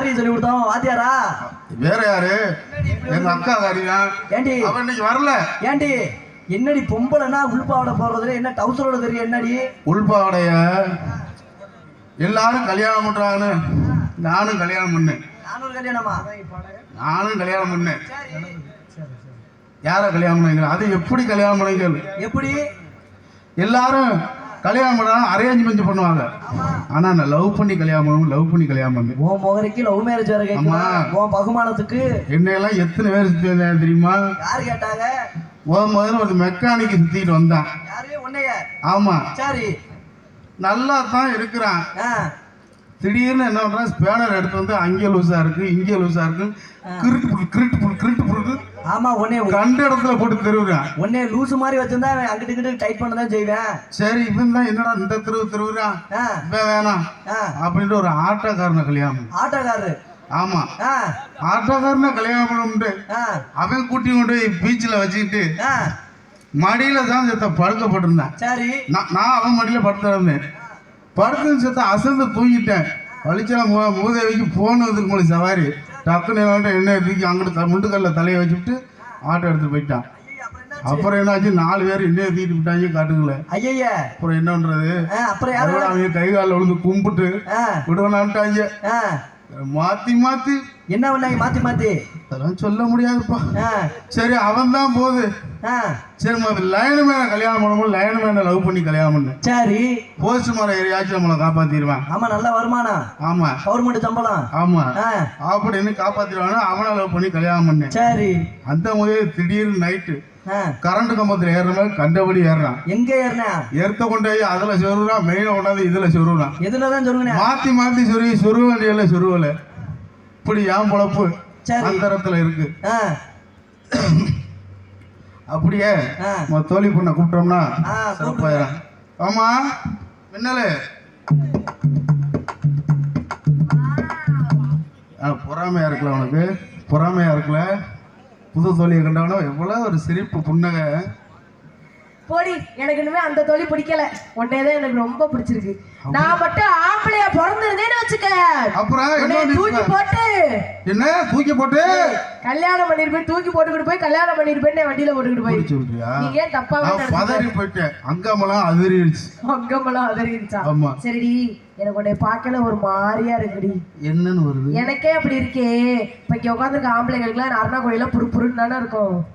கொடுத்தவன் வாத்தியாரா? வேற யாரு? எங்க அக்கா காரிதான் ஏண்டி? அவன் இன்னைக்கு வரல. ஏண்டி? என்னடி பொம்பளைனா உள்பாவடை போடுறதுல என்ன டவுசரோட தெரியும் என்னடி? உள்பாவடைய எல்லாரும் கல்யாணம் பண்றாங்கன்னு நானும் கல்யாணம் பண்ணேன். நானூறு கல்யாணமா? நானும் கல்யாணம் பண்ணேன். யார கல்யாணம் பண்ணிக்கிறேன் அது எப்படி கல்யாணம் பண்ணிக்கிறது எப்படி? எல்லாரும் கல்யாணம் பண்ணா அரேஞ்ச்மெண்ட் பண்ணுவாங்க. ஆனா நான் லவ் பண்ணி கல்யாணம் பண்ணுவோம் லவ் பண்ணி கல்யாணம் பண்ணேன் உன் முகரைக்கு லவ் மேரேஜ் வர கேட்கலாம் ஆமா. உன் பகுமானத்துக்கு? என்னையெல்லாம் எத்தனை பேர் சுத்தி தெரியுமா? யாரு கேட்டாங்க? முதல் முதல்ல ஒரு மெக்கானிக் சுத்திட்டு வந்தான். ஆமா. சரி. நல்லா தான் இருக்கிறான் திடீர்னு என்ன பண்றான்? ஸ்பேனர் எடுத்து வந்து அங்கே லூசா இருக்கு இங்கே லூசா இருக்கு கிருட்டு புல் கிருட்டு புல் கிருட்டு புல் ஆமா உன்னைய கண்ட இடத்துல போட்டு தெருவுறான் உன்னைய லூசு மாதிரி வச்சிருந்தா அங்கிட்டு இங்கிட்டு டைட் பண்ண தான் செய்வேன். சரி இவன் தான் என்னடா இந்த தெருவு தெருவுறான் வேணாம் அப்படின்ட்டு ஒரு ஆட்டோக்காரனை கல்யாணம். ஆட்டோக்காரரு. ஆமா. ஆட்டோக்காரனை கல்யாணம் பண்ண ஆ. அவன் கூட்டி கொண்டு போய் பீச்சில் வச்சுக்கிட்டு மடியில தான் செத்த படுக்கப்பட்டிருந்தேன். சரி. நான் அவன் மடியில படுத்திருந்தேன் படுத்து செத்த அசந்து தூங்கிட்டேன். வலிச்சலாம் மூ மூதேவிக்கு போன் வந்துருக்கு சவாரி. டக்குன்னு என்ன என்ன தூக்கி அங்கிட்டு முண்டுக்கல்ல தலையை வச்சுட்டு ஆட்டோ எடுத்து போயிட்டான். அப்புறம் என்னாச்சு? நாலு பேர் என்ன தூக்கிட்டு விட்டாங்க காட்டுக்கல ஐயய்ய. அப்புறம் என்ன பண்றது அப்புறம் அவங்க கை காலில் விழுந்து கும்பிட்டு விடுவனான்ட்டாங்க மாத்தி மாத்தி என்ன பண்ணாங்க மாத்தி மாத்தி? அதெல்லாம் சொல்ல முடியாதுப்பா. சரி அவன் தான் போகுது ஆ. சரி முதல்ல லைனு மேல கல்யாணம் பண்ணும்போது லைனு மேல லவ் பண்ணி கல்யாணம் பண்ணு. சரி. போஸ்ட் மரம் ஏரியாச்சும் நம்மளை காப்பாத்திடுவான். ஆமா நல்ல வருமானம் ஆமா. கவர்மெண்ட் சம்பளம்? ஆமா. அப்படின்னு காப்பாத்திடுவானா அவனை லவ் பண்ணி கல்யாணம் பண்ணேன் சரி. அந்த முதல் திடீர்னு நைட்டு கரண்ட் கம்பத்துல ஏறுற மாதிரி கண்டபடி ஏறுறான். எங்க ஏறினா? ஏற்ற கொண்டு போய் அதுல சொருறான் மெயினை கொண்டாந்து இதுல சொருறான் எதுல தான் சொல்லுங்க மாத்தி மாத்தி சொருவி சொருவ வேண்டியல சொருவல இப்படி ஏன் பொழப்பு. அந்தரத்துல இருக்கு. அப்படியே. நம்ம தோழி பொண்ணை கூப்பிட்டோம்னா சிறப்பாயிரம். ஆமா மின்னலு. பொறாமையா இருக்குல்ல உனக்கு? பொறாமையா இருக்குல்ல? புது தோழியை கண்டவனா எவ்வளவு ஒரு சிரிப்பு புன்னகை. போடி எனக்கு இனிமே அந்த தொழி பிடிக்கல. உன்னையதான் எனக்கு ரொம்ப பிடிச்சிருக்கு. நான் மட்டும் ஆம்பளையா பிறந்திருந்தேன்னு வச்சுக்க. அப்புறம் தூக்கி? போட்டு. என்ன? தூக்கி போட்டு? கல்யாணம் பண்ணிருப்பேன் தூக்கி போட்டுக்கிட்டு போய் கல்யாணம் பண்ணிருப்பேன் வண்டியில போட்டுக்கிட்டு போய். நீங்க ஏன் தப்பாவே நான் பதறி போயிட்டேன். அங்கமெல்லாம் அதிரிடுச்சு அங்கமெல்லாம் அதறிடுச்சா ஆமா. சரிடி எனக்கு உன்னை பார்க்கல ஒரு மாதிரியா இருக்குடி. என்னன்னு வருது? எனக்கே அப்படி இருக்கே. இப்ப இங்க உட்காந்துருக்க ஆம்பளைங்களுக்குலாம் அருணா கோயில புரு புருன்னு தானே இருக்கும்.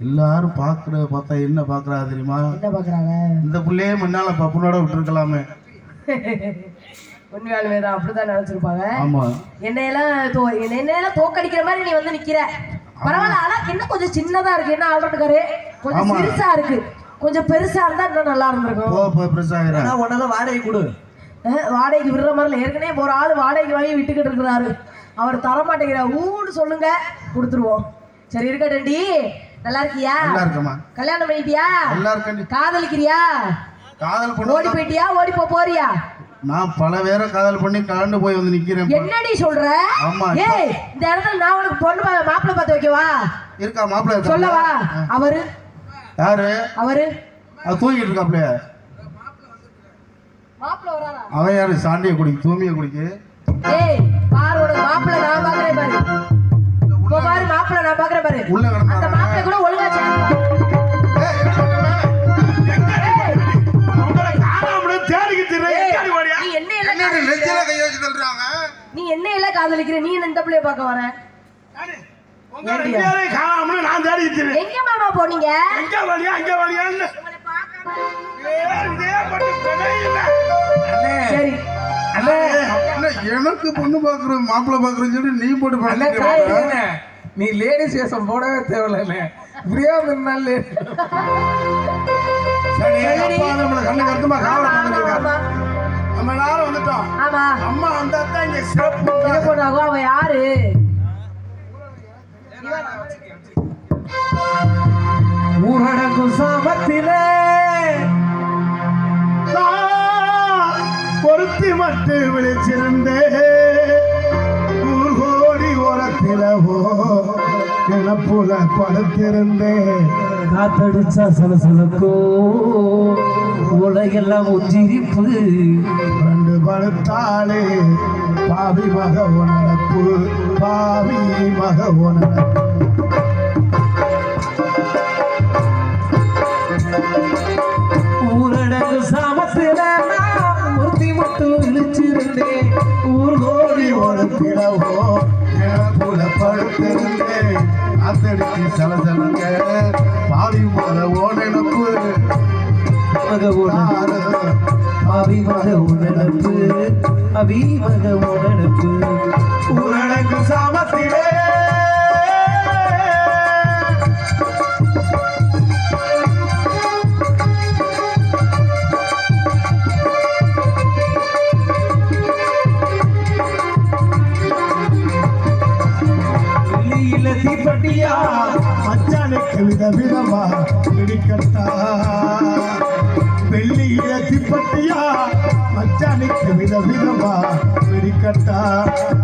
எல்லாரும் பாக்குற பார்த்தா என்ன பாக்குறா தெரியுமா? என்ன பாக்குறாங்க இந்த புள்ளையே முன்னால பப்புனோட விட்டுருக்கலாமே. உண்மையாலுமே தான் அப்படிதான் நினைச்சிருப்பாங்க. ஆமா. என்னையெல்லாம் தோ என்னையெல்லாம் தோக்கடிக்கிற மாதிரி நீ வந்து நிக்கிற. பரவாயில்ல ஆனா இன்னும் கொஞ்சம் சின்னதா இருக்கு. என்ன ஆல்ரெண்டுக்காரு கொஞ்சம். சிறுசா இருக்கு. கொஞ்சம் பெருசா இருந்தா இன்னும் நல்லா இருந்திருக்கும். போ போ பிரசாகிறேன். ஆனா உன்னதான் வாடகை கொடு. வாடகைக்கு விடுற மாதிரி இல்லை ஏற்கனவே ஒரு ஆள் வாடகைக்கு வாங்கி விட்டுக்கிட்டு இருக்கிறாரு. அவர் தர மாட்டேங்கிறார் ஊன்னு சொல்லுங்க கொடுத்துருவோம். சரி இருக்கட்டேன்டி நல்லா இருக்கியா? நல்லா இருக்கமா கல்யாணம் பண்ணிட்டியா? நல்லா இருக்கண்டி காதலிக்கிறியா? காதல் ஓடி பண்ண போயிட்டியா? ஓடி போ போறியா? நான் பல பேரை காதல் பண்ணி கலந்து போய் வந்து நிக்கிறேன் என்னடி சொல்ற? ஆமா. ஏய் இந்த இடத்துல நான் உனக்கு பொண்ணு மாப்பிள்ளை பார்த்து வைக்கவா? இருக்கா மாப்பிள்ளை? சொல்லவா? அவரு? யாரு? அவரு? அது தூங்கிட்டு வராரா? அவன் யாரு? சாண்டிய குடிக்கு தூமிய குடிக்கு. ஏய் பாரு உனக்கு மாப்பிள்ளை நான் பாக்குறேன் பாரு. பாரு மாப்பிள்ளை நான் பாக்குறேன் பாரு. அந்த மாப்பிள்ளை கூட ஒழுங்கா நீ என்ன எல்லாம் காதலிக்கிற? நீ இந்த பிள்ளைய பார்க்க வர? நான் தேடிட்டு எங்க மாமா போனீங்க? எங்க வழியா அங்க வழியான்னு. சரி. எனக்கு பொண்ணு பாக்குற மாப்பிள்ளை பாக்குறேன்னு சொல்லி நீ போட்டு இருக்க. நீ லேடிஸ் வேஷம் போடவே தேவையில்லை இப்படியே இருந்தாலே நம்ம எல்லாரும் வந்துட்டோம். அம்மா வந்தா தான் இங்க சிறப்பு. அவன் யாரு? ஊரடங்கும் சாபத்திலே பொருத்தி மட்டு விழிச்சிருந்தே. ஊர் கோடி ஓரத்திலவோ கிளப்புல படுத்திருந்தே. காத்தடிச்சா சலசலக்கும் உலகெல்லாம் உச்சிரிப்பு. ரெண்டு படுத்தாளே பாவி மக உனப்பு பாவி மக உனப்பு பிளவோ எனக்குள்ள படுத்திருந்தேன் அத்தடிக்கு சலசலங்க பாவி மக ஓனப்பு மக அபிமக உணர்ப்பு அபிமக உணர்ப்பு ஊரடங்கு சாமத்திலே தீப்பட்டியா மச்சானுக்கு விதவிதமா பிடிக்கட்டா வெள்ளிய திப்பட்டியா மச்சானுக்கு விதவிதமா இடிக்கட்டா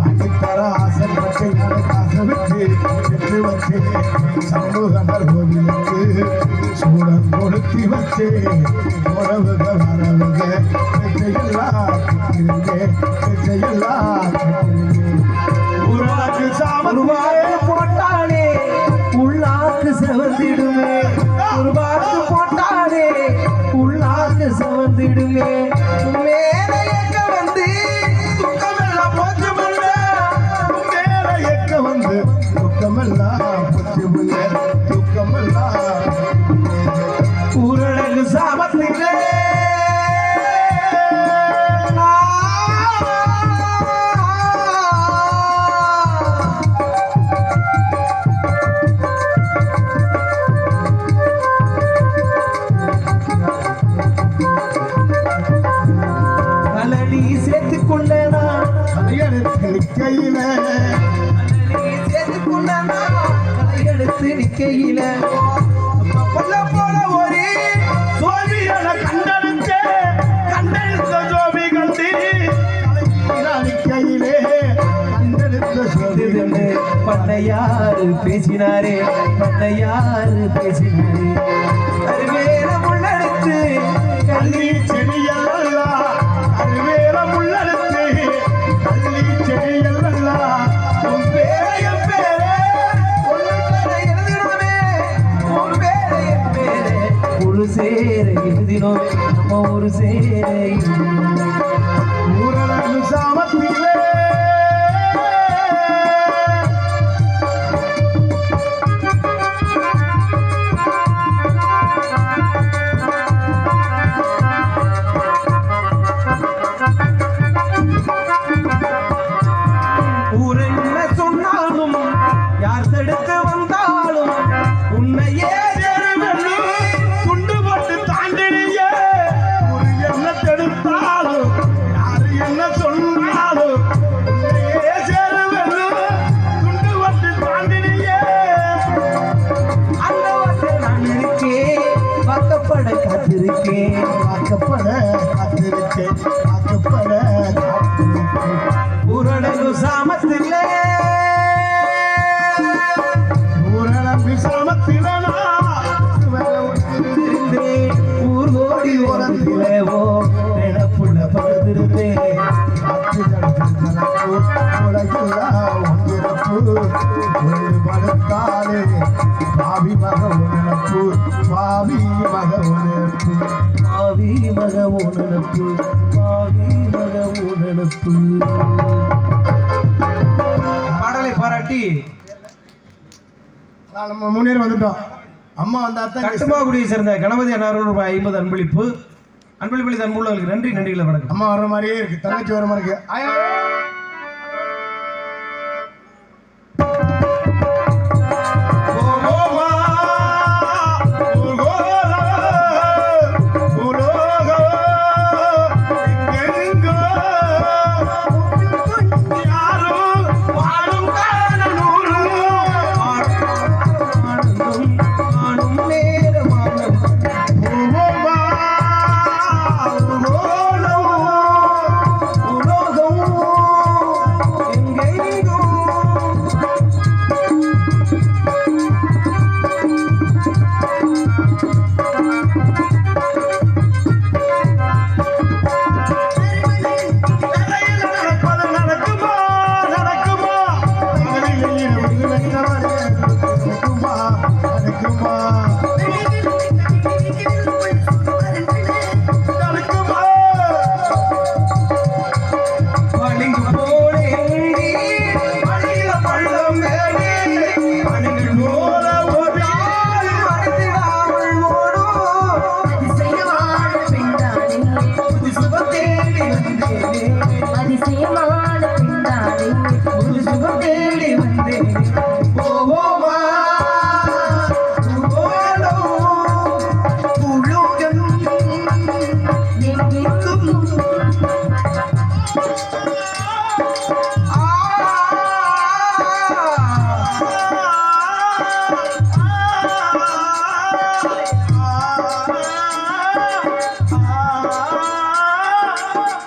அடித்தர ஆசைப்பட்டு எனக்கு ஆசை வச்சு. சமூகமர் கோவிலுக்கு சூடம் கொடுத்தி வச்சு. உறவுக வரவுக பெற்றையெல்லாம் பெற்றையெல்லாம் ஊராக்கு சாமருவாயே நிக்கையில கொல்ல போல ஒரே சோழியன கண்டெடுத்தே கண்டெடுத்த ஜோபி கண்டி கண்டெடுத்த இதுன்னு பண்ணையாரு பேசினாரே பண்ணையாரு பேசினாரே. கருவேல முள்ளெடுத்து கள்ளி செடியல்லா சேர நம்ம ஒரு சேரையும் ஊரடங்கு சாமத்திலே. ஊர் என்ன சொன்னாலும் யார் தடுத்து வந்தாலும் உன்னை பாவி மக உணர்ப்பு பாவி மக உணர்ப்பு பாவி மக பாவி பாடலை பாராட்டி நம்ம முன்னேறி வந்துட்டோம். அம்மா வந்தா தான் கட்டுமாகுடியை சேர்ந்த கணபதி அன்னாரோடு ரூபாய் ஐம்பது அன்பளிப்பு. அன்பளிப்பளித்த அன்புள்ளவர்களுக்கு நன்றி நன்றிகளை வணக்கம். அம்மா வர்ற மாதிரியே இருக்கு. தங்கச்சி வர மாதிரி இருக்கு. world.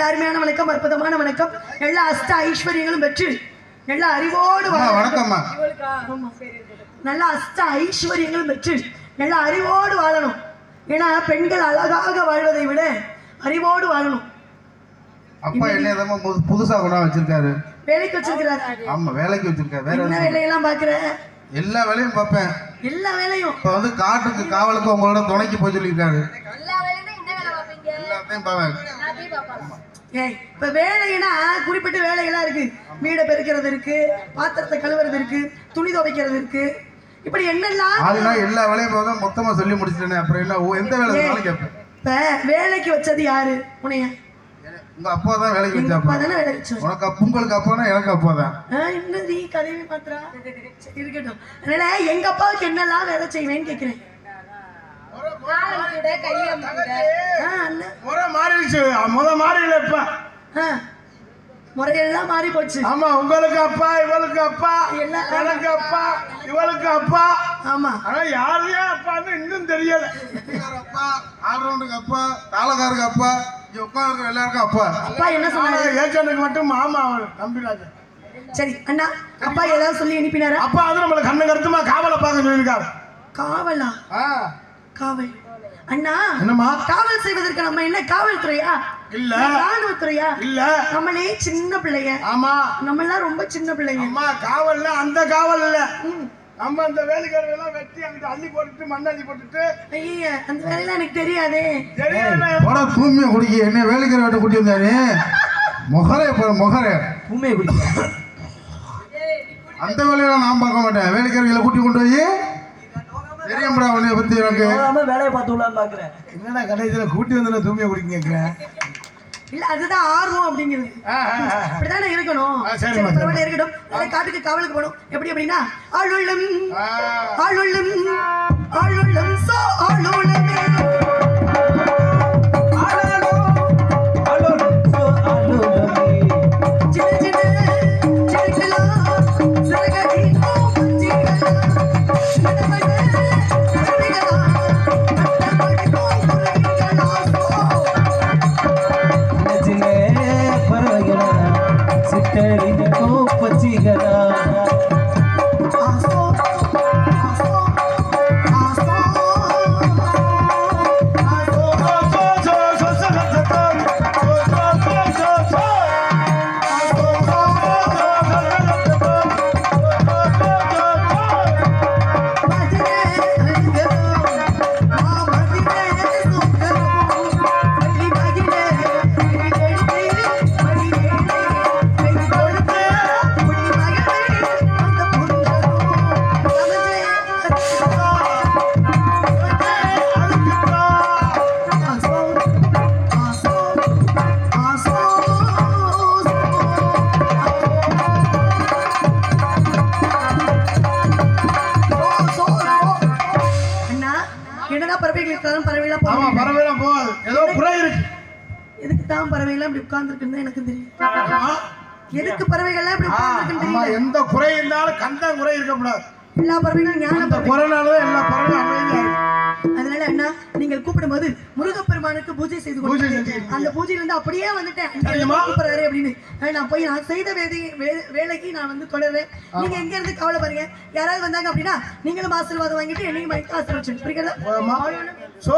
நல்ல அருமையான வணக்கம் அற்புதமான வணக்கம். எல்லா அஷ்ட ஐஸ்வர்யங்களும் பெற்று எல்லா அறிவோடு வணக்கம்மா. நல்ல அஷ்ட ஐஸ்வர்யங்களும் பெற்று நல்ல அறிவோடு வாழணும். ஏன்னா பெண்கள் அழகாக வாழ்வதை விட அறிவோடு வாழணும். அப்பா என்ன புதுசா கூட வச்சிருக்காரு. வேலைக்கு வச்சிருக்கிறாரு. ஆமா வேலைக்கு வச்சிருக்காரு. வேற என்ன வேலையெல்லாம் பாக்குற எல்லா வேலையும் பார்ப்பேன். எல்லா வேலையும். இப்ப வந்து காட்டுக்கு காவலுக்கு உங்களோட துணைக்கு போய் சொல்லியிருக்காரு. எல்லாத்தையும் பாவேன் ஏய் இப்ப வேலைன்னா குறிப்பிட்ட வேலையெல்லாம் இருக்கு. வீடை பெருக்கிறது இருக்கு பாத்திரத்தை கழுவுறது இருக்கு துணி துவைக்கிறது இருக்கு. இப்படி என்னெல்லாம் எல்லா வேலையும் பார்த்தா மொத்தமா சொல்லி முடிச்சிட்டேனே அப்புறம் என்ன ஓ, எந்த வேலை கேட்பேன் இப்ப வேலைக்கு வச்சது யாரு? உனைய உங்க அப்பா தான் வேலைக்கு அப்பா தானே வேலை வச்சோம் உனக்கு அப்பா உங்களுக்கு அப்பானா எனக்கு அப்பா தான். என்ன நீ கதையை மாத்திரா சரி இருக்கட்டும். அதனால எங்க அப்பாவுக்கு என்னெல்லாம் வேலை செய்வேன்னு கேக்குறேன். ஆ, அண்ணன். முறை மாறிடுச்சு. முத மாறிடல இப்ப. ஆ, முறையெல்லாம் மாறி போச்சு ஆமா உங்களுக்கு அப்பா இவளுக்கு அப்பா எனக்கு அப்பா இவளுக்கு அப்பா. ஆமா. ஆனா யாரையும் அப்பான்னு இன்னும் தெரியல. அப்பா ஆல்ரவுண்டுக்கு அப்பா தாளக்காருக்கு அப்பா இங்க எல்லாருக்கும் அப்பா. அப்பா என்ன சொன்னாரு? ஏஜென்ட்டுக்கு மட்டும் மாமா அவன் நம்பிராஜ சரி அண்ணா அப்பா ஏதாவது சொல்லி அனுப்பினாரா? அப்பா வந்து நம்மளை கண்ணு கருத்துமா காவலை பார்க்க சொல்லியிருக்காரு. காவலா? ஆ, காவல். அண்ணா என்னம்மா? காவல் செய்வதற்கு நம்ம என்ன காவல்துறையா? இல்ல. ராணுவத்துறையா? இல்ல. நம்மளே சின்ன பிள்ளைங்க. ஆமா. நம்ம எல்லாம் ரொம்ப சின்ன பிள்ளைங்க. அம்மா காவல்ல அந்த காவல் இல்ல. நம்ம அந்த வேலைக்காரங்க எல்லாம் வெட்டி அங்கிட்டு அள்ளி போட்டுட்டு மண் அள்ளி போட்டுட்டு. ஐய அந்த வேலையெல்லாம் எனக்கு தெரியாதே. போட பூமியை குடிக்க. என்ன வேலைக்கார வீட்டை கூட்டி வந்தாரு முகரே போற முகரே. பூமையை குடிக்க. அந்த வேலையெல்லாம் நான் பார்க்க மாட்டேன். வேலைக்காரர்களை கூட்டி கொண்டு போய் தெரியும்டா உன்னைய பத்தி எனக்கு. வேலையை பார்த்து விடலான்னு பாக்குறேன் என்னடா கடைசியில கூட்டி வந்து தூமியை குடிக்க கேட்கிறேன் இல்ல அதுதான் ஆர்வம் அப்படிங்கிறது. அப்படிதானே இருக்கணும். சரி, பரவாயில்ல இருக்கட்டும். காட்டுக்கு காவலுக்கு போகணும். எப்படி அப்படின்னா ஆளுள்ளம் ஆளுள்ளம் ஆளுள்ளம் சோ ஆளுள்ளமே இருக்காலும் பறவைலாம் ஆமா பரவாயில்ல போகாது. ஏதோ குறை இருக்கு. எதுக்கு தான் பறவைகள்லாம் இப்படி உட்கார்ந்துருக்குன்னு எனக்கு தெரியும். எதுக்கு பறவைகள்லாம் இப்படி உட்கார்ந்துருக்குன்னு தெரியல. எந்த குறை இருந்தாலும் கண்ட குறை இருக்கக்கூடாது எல்லா பறவைகளும் ஞான குறைனாலதான் எல்லா பறவையும் அமைதியா இருக்கு அதனால நீங்கள் கூப்பிடும்போது முருகப்பெருமானுக்கு பூஜை செய்து கொடுத்தேன். அந்த பூஜையில இருந்து அப்படியே? வந்துட்டேன் கூப்பிடுறாரு அப்படின்னு. நான் போய் நான் செய்த வேதி வேலைக்கு நான் வந்து தொடர்றேன். நீங்க எங்க இருந்து கவலை பாருங்க. யாராவது வந்தாங்க அப்படின்னா நீங்களும் ஆசீர்வாதம் வாங்கிட்டு என்னையும் வாங்கி ஆசீர்வச்சு புரியுதா? சோ